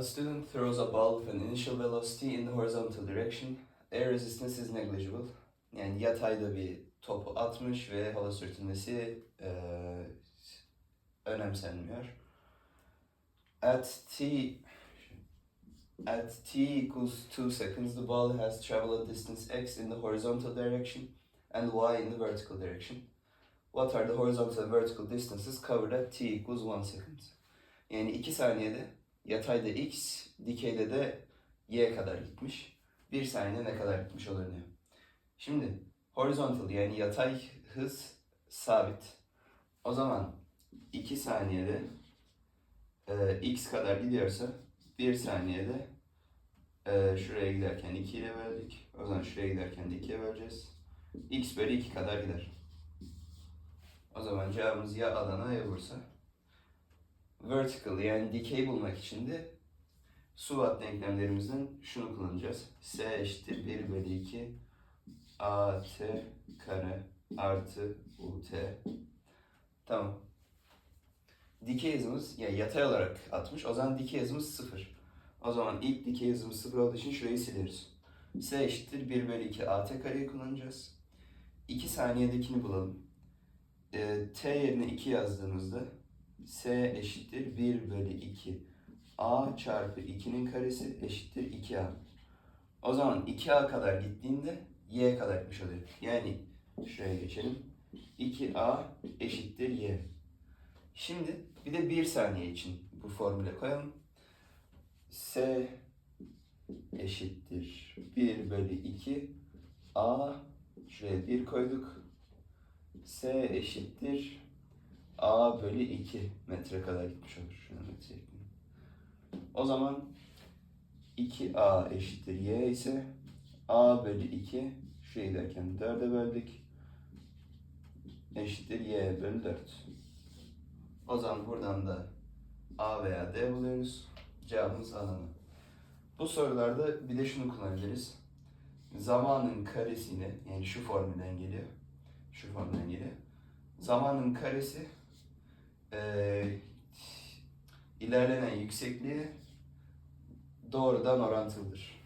A student throws a ball with an initial velocity in the horizontal direction. Air resistance is negligible. Yani yatayda bir topu atmış ve hava sürtünmesi eee, önemsenmiyor. At t at t equals 2 seconds, the ball has traveled a distance x in the horizontal direction and y in the vertical direction. What are the horizontal and vertical distances covered at t equals 1 second? Yani 2 saniyede yatayda x, dikeyde de y kadar gitmiş. 1 saniyede ne kadar gitmiş olur diyor. Şimdi horizontal yani yatay hız sabit. O zaman 2 saniyede e, x kadar gidiyorsa 1 saniyede e, şuraya giderken 2 ile böldük. O zaman şuraya giderken de 2'ye böleceğiz. x bölü 2 kadar gider. O zaman cevabımız ya Adana ya Bursa. Vertical yani dikey bulmak için de SWOT denklemlerimizden şunu kullanacağız. S eşittir 1 bölü 2 AT kare artı UT. Tamam. Dikey hızımız yani yatay olarak atmış. O zaman dikey hızımız 0. O zaman ilk dikey hızımız 0 olduğu için şurayı siliyoruz. S eşittir 1 bölü 2 AT kareyi kullanacağız. 2 saniyedekini bulalım. Ee, T yerine 2 yazdığımızda S eşittir 1 bölü 2 A çarpı 2'nin karesi eşittir 2A. O zaman 2A kadar gittiğinde Y kadar gitmiş oluyor. Yani şuraya geçelim. 2A eşittir Y. Şimdi bir de 1 saniye için bu formüle koyalım. S eşittir 1 bölü 2 A şuraya 1 koyduk. S eşittir A bölü 2 metre kadar gitmiş olur. Şuna metre. O zaman 2A eşittir Y ise A bölü 2 şuraya giderken 4'e böldük. Eşittir Y bölü 4. O zaman buradan da A veya D buluyoruz. Cevabımız Adana. Bu sorularda bir de şunu kullanabiliriz. Zamanın karesini yani şu formülden geliyor. Şu formülden geliyor. Zamanın karesi eee ilerlenen yüksekliğe doğrudan orantılıdır.